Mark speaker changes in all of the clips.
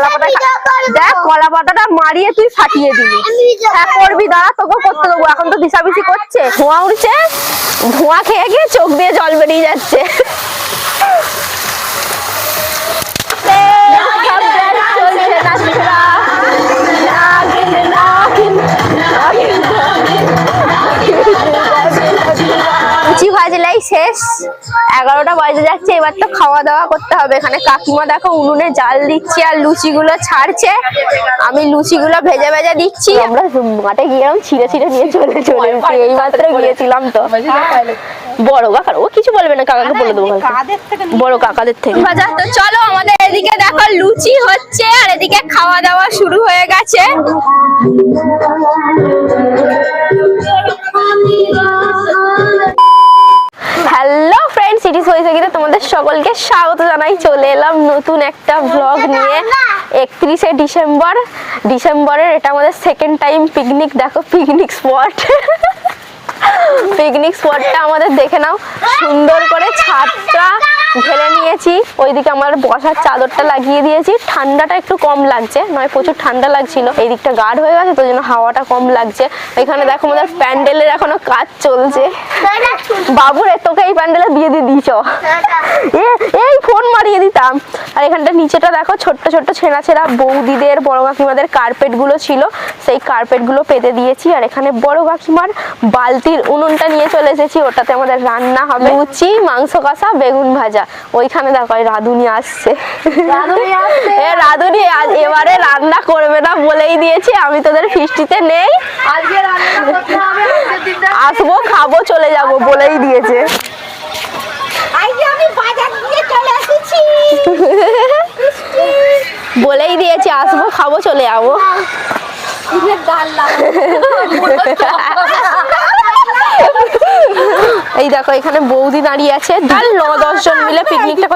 Speaker 1: কলা পাতা দেখ কলা পাতাটা মারিয়ে তুই ফাটিয়ে দিবি হ্যাঁ করবি দাঁড়া তোকে করতে দেবো এখন তো দিশাবিশি করছে ধোঁয়া উঠছে ধোঁয়া খেয়ে গিয়ে চোখ দিয়ে জল বেরিয়ে যাচ্ছে সব শেষ। এগারোটা বাজে যাচ্ছে এবার তো খাওয়া দাওয়া করতে হবে। এখানে কাকিমা দেখো উনুনে জাল দিচ্ছে আর লুচিগুলো ছাড়ছে। আমি লুচিগুলো ভেজে ভেজে দিচ্ছি। আমরা মাঠে গিয়েলাম ছিঁড়ে ছিঁড়ে নিয়ে চলে চলে এই মাত্র গিয়েছিলাম তো। বড় কাকার ও কিছু বলবে না কাকাকে বলে দেবো বড় কাকাদের থেকে। ভাজা তো চলো আমাদের এদিকে দেখো লুচি হচ্ছে আর এদিকে খাওয়া দাওয়া শুরু হয়ে গেছে। হয়েছে তোমাদের সকলকে স্বাগত জানাই। চলে এলাম নতুন একটা ব্লগ নিয়ে। একত্রিশে ডিসেম্বর। ডিসেম্বরের এটা আমাদের সেকেন্ড টাইম পিকনিক দেখো পিকনিক স্পট পিকনিক স্পটটা আমাদের দেখে নাও। সুন্দর করে ছাদটা ঢেলে নিয়েছি। ওইদিকে আমার বসার চাদরটা লাগিয়ে দিয়েছি। ঠান্ডাটা একটু কম লাগছে নয় প্রচুর ঠান্ডা লাগছিল। এই দিকটা গাঢ় হয়ে গেছে তো জন্য হাওয়াটা কম লাগছে। এখানে দেখো আমাদের প্যান্ডেলের এখনও কাজ চলছে। বাবুর তোকে এই প্যান্ডেলে বিয়ে দিয়ে দিয়েছ। এই ফোন মারিয়ে দিতাম। আর এখানটা নিচেটা দেখো ছোট্ট ছোট্ট ছেঁড়া ছেঁড়া বৌদিদের বড় কাকিমাদের কার্পেটগুলো ছিল। সেই কার্পেটগুলো পেতে দিয়েছি। আর এখানে বড় কাকিমার বালতির উনুনটা নিয়ে চলে এসেছি। ওটাতে আমাদের রান্না হবে। লুচি মাংস কষা বেগুন ভাজা। ওইখানে দেখো রাধুনি আসছে। এ রাধুনি আজ এবারে রান্না করবে না বলেই দিয়েছি। আমি তোদের ফিস্টিতে নেই। আসব খাব চলে যাব বলেই দিয়েছে। বলেই দিয়েছে আসব খাব চলে যাব। এই দেখো এখানে বৌদি দাঁড়িয়ে আছে। ন দশ জন মিলে পিকনিকটা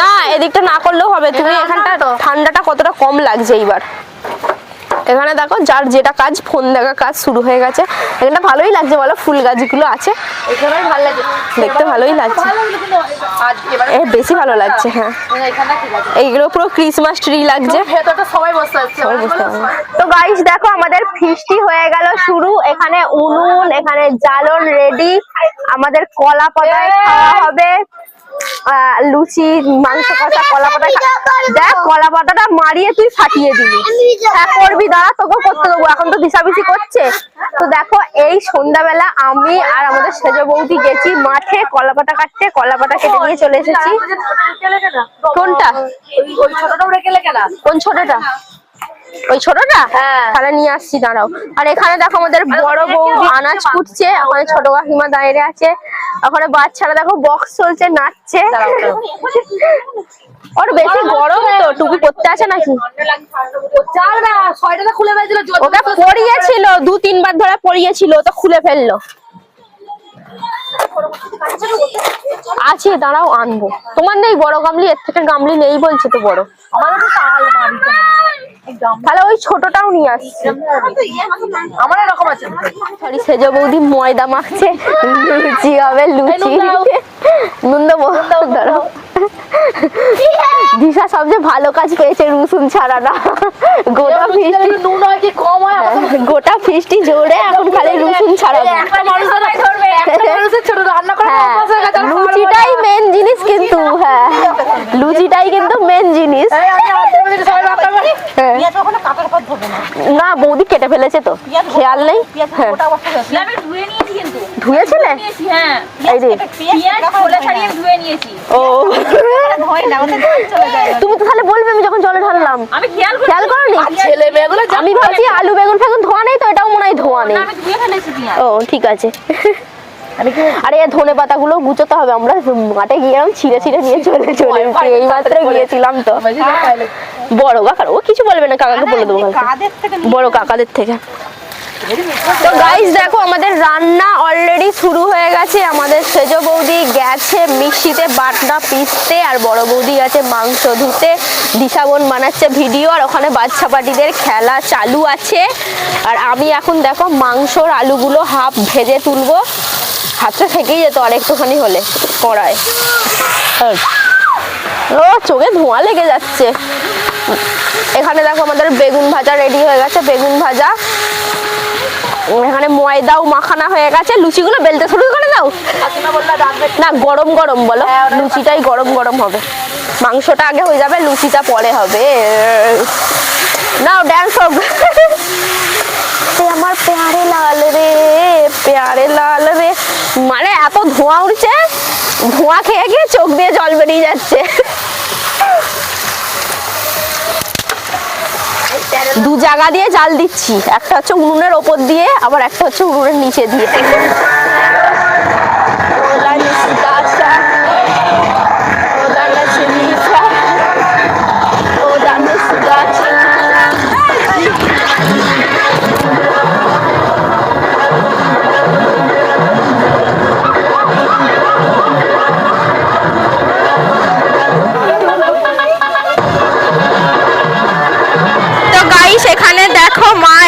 Speaker 1: না এদিকটা না করলেও হবে তুমি এখানটা ঠান্ডাটা কতটা কম লাগছে এইবার। এখানে দেখো যার যেটা কাজ ফোন দেখা কাজ শুরু হয়ে গেছে। এখানটা ভালোই লাগছে বলো ফুল গাছগুলো আছে।
Speaker 2: এখানে
Speaker 1: দেখতে ভালোই লাগছে। এ বেশি ভালো লাগছে হ্যাঁ।
Speaker 2: এখানে
Speaker 1: এইগুলো পুরো ক্রিসমাস ট্রি লাগছে। তো গাইস দেখো আমাদের ফিস্টি হয়ে গেল শুরু। এখানে উনুন এখানে জ্বালন রেডি আমাদের কলা পাতায় খাওয়া হবে। লুচি মাংস কষা কলা পাতা দেখ কলা পাতাটা মারিয়ে তুই ফাটিয়ে দিবি। হ্যাঁ করবি দাঁড়া তোকে করতে দেবো। এখন তো দিশাবিশি করছে। তো দেখো এই সন্ধ্যাবেলা আমি আর আমাদের সেজ বৌদি গেছি মাঠে কলা পাতা কাটতে কলা পাতা কেটে নিয়ে চলে এসেছি। কোনটা?
Speaker 2: ওই ছোটটা উড়ে গেলে কেনা
Speaker 1: কোন ছোটটা? ওই ছোটটা?
Speaker 2: হ্যাঁ।
Speaker 1: তাহলে নিয়ে আসছি দাঁড়াও। আর এখানে দেখো আমাদের বড় বৌদি আনাজ কুটছে ওখানে ছোট কাকিমা দাঁড়িয়ে আছে। ওখানে বাচ্চারা দেখো বক্স চলছে নাচছে। ওর বেশি গরম তো টুপি পরতে আছে নাকি? ওকে পরিয়েছিল দু তিনবার ধরে পরিয়েছিল তো খুলে ফেলল। আছে দাঁড়াও আনব। তোমার নেই বড় গামলি এর থেকে গামলি নেই বলছে তো বড়।
Speaker 2: আমাদের
Speaker 1: তাহলে ওই ছোটটাও নিয়ে আসছি।
Speaker 2: আমার এরকম আছে।
Speaker 1: সরি সেজ বৌদি ময়দা মাখছে লুচি হবে লুচি। নুন দেবো ধরো দিশা সবচেয়ে ভালো কাজ পেয়েছে রসুন ছাড়া না। গোটা ফিস্টি গোটা ফিস্টি জোরে এখন খালি রসুন ছাড়াবে হ্যাঁ লুচিটাই মেন জিনিস কিন্তু হ্যাঁ লুচিটাই কিন্তু মেন জিনিস।
Speaker 2: রান্না করে
Speaker 1: হ্যাঁ।
Speaker 2: না।
Speaker 1: না বৌদি কেটে ফেলেছে তো খেয়াল নেই? হ্যাঁ।
Speaker 2: গোটা অবস্থা হয়েছে
Speaker 3: আমি ধুয়ে নিয়েছি কিন্তু।
Speaker 1: ধুয়েছিলে?
Speaker 3: হ্যাঁ।
Speaker 1: ও। তুমি তো তাহলে বলবে আমি যখন জলে ঢাললাম।
Speaker 3: আমি খেয়াল করি
Speaker 1: খেয়াল করনি? আমি ভাবছি আলু বেগুন ফেগুন ধোয়া নেই তো এটাও মনে হয় ধোয়া নেই।
Speaker 3: আমি ধুয়ে ফেলেছি পেঁয়াজ।
Speaker 1: ও ঠিক আছে। আরে ধনে পাতাগুলো গুছোতে হবে। আমরা মাঠে গিয়েলাম ছিঁড়ে ছিঁড়ে নিয়ে চলে চলে এই মাত্র গিয়েছিলাম। তো। বড় কাকার ও কিছু বলবে না কাকাকে বলে দেবো বড় কাকাদের থেকে। তো গাইস দেখো আমাদের রান্না অলরেডি শুরু হয়ে গেছে। আমাদের সেজ বৌদি গেছে মিক্সিতে বাটনা পিসতে আর বড় বৌদি গেছে মাংস ধুতে। দিশাবন বানাচ্ছে ভিডিও আর ওখানে বাচ্চা পাটিদের খেলা চালু আছে। আর আমি এখন দেখো মাংসর আলুগুলো হাফ ভেজে তুলবো। হাতটা থেকেই যেত আর একটুখানি হলে কড়ায়। ও চোখে ধোঁয়া লেগে যাচ্ছে। এখানে দেখো আমাদের বেগুন ভাজা রেডি হয়ে গেছে বেগুন ভাজা। এখানে ময়দাও মাখানা হয়ে গেছে। লুচিগুলো বেলতে শুরু করে দাও। না গরম গরম বলো। লুচিটাই গরম গরম হবে। মাংসটা আগে হয়ে যাবে লুচিটা পরে হবে। নাও ড্যান্স এ আমার পেয়ারে লাল রে পেয়ারে লাল। মানে এত ধোঁয়া উঠছে, ধোঁয়া খেয়ে গিয়ে চোখ দিয়ে জল বেরিয়ে যাচ্ছে। দু জায়গা দিয়ে জাল দিচ্ছি, একটা হচ্ছে উনুনের ওপর দিয়ে, আবার একটা হচ্ছে উনুনের নিচে দিয়ে।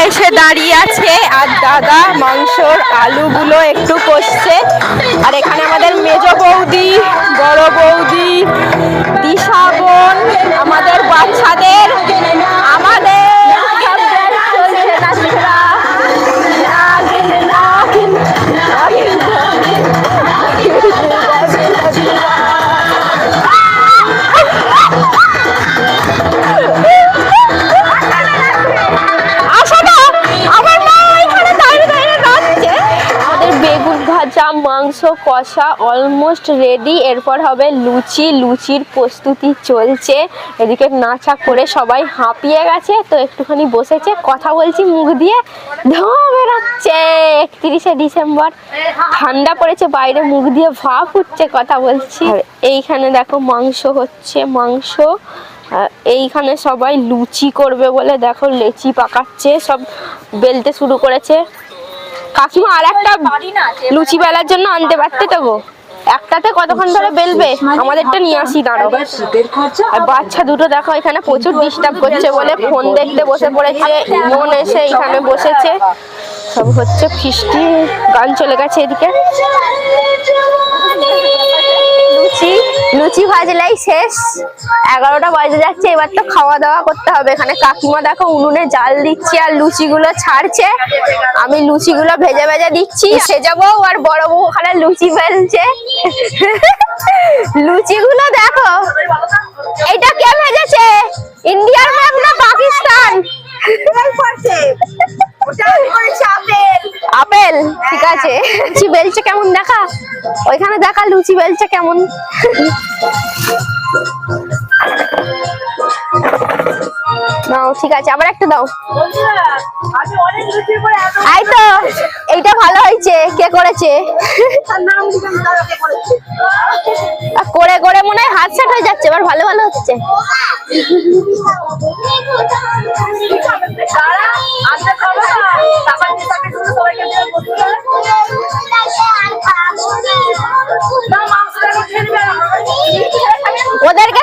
Speaker 1: এসে দাঁড়িয়ে আছে আর দাদা মাংসর আলুগুলো একটু কষছে। আর এখানে আমাদের মেজ বৌদি, বড় বৌদি, দিশা বোন, আমাদের বাচ্চাদের, আমাদের কষা অলমোস্ট রেডি এরপর হবে লুচি লুচির প্রস্তুতি চলছে। এদিকে নাচা করে সবাই হাঁপিয়ে গেছে তো একটুখানি বসেছে কথা বলছি মুখ দিয়ে। ধোঁয়া বেরোচ্ছে একত্রিশে ডিসেম্বর। ঠান্ডা পড়েছে বাইরে মুখ দিয়ে ভাপ উঠছে কথা বলছি। এইখানে দেখো মাংস হচ্ছে মাংস। এইখানে সবাই লুচি করবে বলে দেখো লেচি পাকাচ্ছে সব বেলতে শুরু করেছে। কাকিমা আর একটা লুচি বেলার জন্য আনতে পারতে তবু গো। একটাতে কতক্ষণ ধরে বেলবে? আমাদেরটা নিয়ে আসি দাঁড়ো আর বাচ্চা দুটো দেখো এখানে প্রচুর ডিস্টার্ব করছে বলে ফোন দেখতে বসে পড়েছে মন এসে এখানে বসেছে। সব হচ্ছে ফিস্টি গান চলে গেছে এদিকে। লুচি ভাজলাই শেষ। এগারোটা বাজে যাচ্ছে এবার তো খাওয়া দাওয়া করতে হবে। এখানে কাকিমা দেখো উনুনে জাল দিচ্ছে আর লুচিগুলো ছাড়ছে। আমি লুচিগুলো ভেজে ভেজে দিচ্ছি সেজা বউ আর বড় বউ ওখানে লুচি ফেলছে। লুচিগুলো দেখো এটা কে ভেজেছে? ইন্ডিয়ার ম্যাপ না পাকিস্তান? আপেল। ঠিক আছে। বেলছে কেমন দেখা? ওইখানে দেখা লুচি বেলছে কেমন? নাও, ঠিক আছে, আবার একটা দাও। আই তো, এইটা ভালো হয়েছে, কে করেছে? করে করে মনে হয় হাত সেট হয়ে যাচ্ছে, এবার ভালো ভালো হচ্ছে।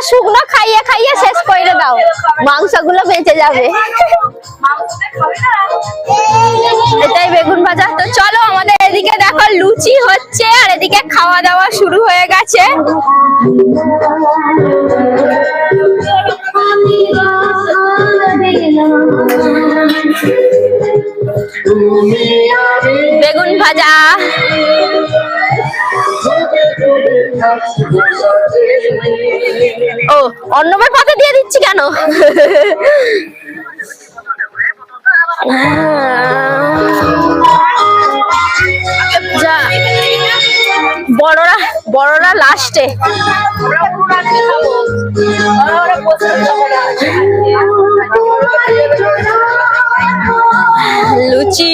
Speaker 1: শুকনো খাইয়ে খাইয়ে শেষ করে দাও। মাংসগুলো বেঁচে যাবে। এটাই বেগুন ভাজা। তো চলো আমাদের এদিকে দেখো, লুচি হচ্ছে, আর এদিকে খাওয়া দাওয়া শুরু হয়ে গেছে। বেগুন ভাজা। ও অন্নবের পাতে দিয়ে দিচ্ছি কেন? যা বড়রা বড়রা লাস্টে লুচি।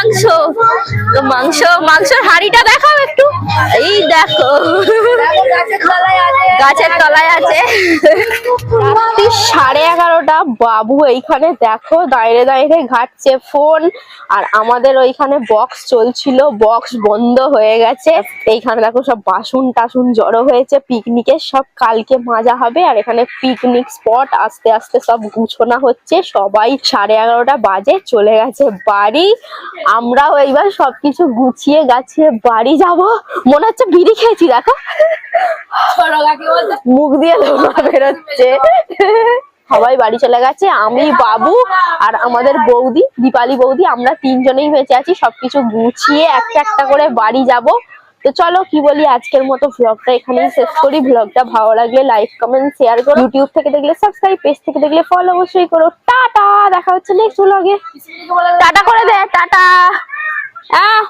Speaker 1: মাংস। তো মাংস, মাংসের হাড়িটা দেখাও একটু। এই দেখো। গাছের তলায় আছে। সাড়ে এগারোটা। বাবু এইখানে দেখো, দাঁড়িয়ে দাঁড়িয়ে ঘাটছে ফোন। আর আমাদের ওইখানে বক্স চলছিল। বক্স বন্ধ হয়ে গেছে। এইখানে দেখো সব বাসন টাসুন জড়ো হয়েছে। পিকনিকের সব কালকে মাজা হবে। আর এখানে পিকনিক স্পট আস্তে আস্তে সব গুছানো হচ্ছে। সবাই সাড়ে এগারোটা বাজে চলে গেছে বাড়ি। আমরাও এইবার সবকিছু গুছিয়ে গাছিয়ে বাড়ি যাব। মনে হচ্ছে বিড়ি খেয়েছি, দেখো। মুখ দিয়ে বেরোচ্ছে। সবাই বাড়ি চলে গেছে, আমি, বাবু আর আমাদের বৌদি, দীপালি বৌদি, আমরা তিনজনেই বেঁচে আছি। সবকিছু গুছিয়ে একটা একটা করে বাড়ি যাব। তো চলো কি বলি, আজকের মতো ভ্লগটা এখানেই শেষ করি। ভ্লগটা ভালো লাগলে লাইক কমেন্ট শেয়ার করো। ইউটিউব থেকে দেখলে সাবস্ক্রাইব পেজ থেকে দেখলে ফলো অবশ্যই করো। টাটা, দেখা হচ্ছে নেক্সট ভ্লগে টাটা করে দে, টাটা। আহ।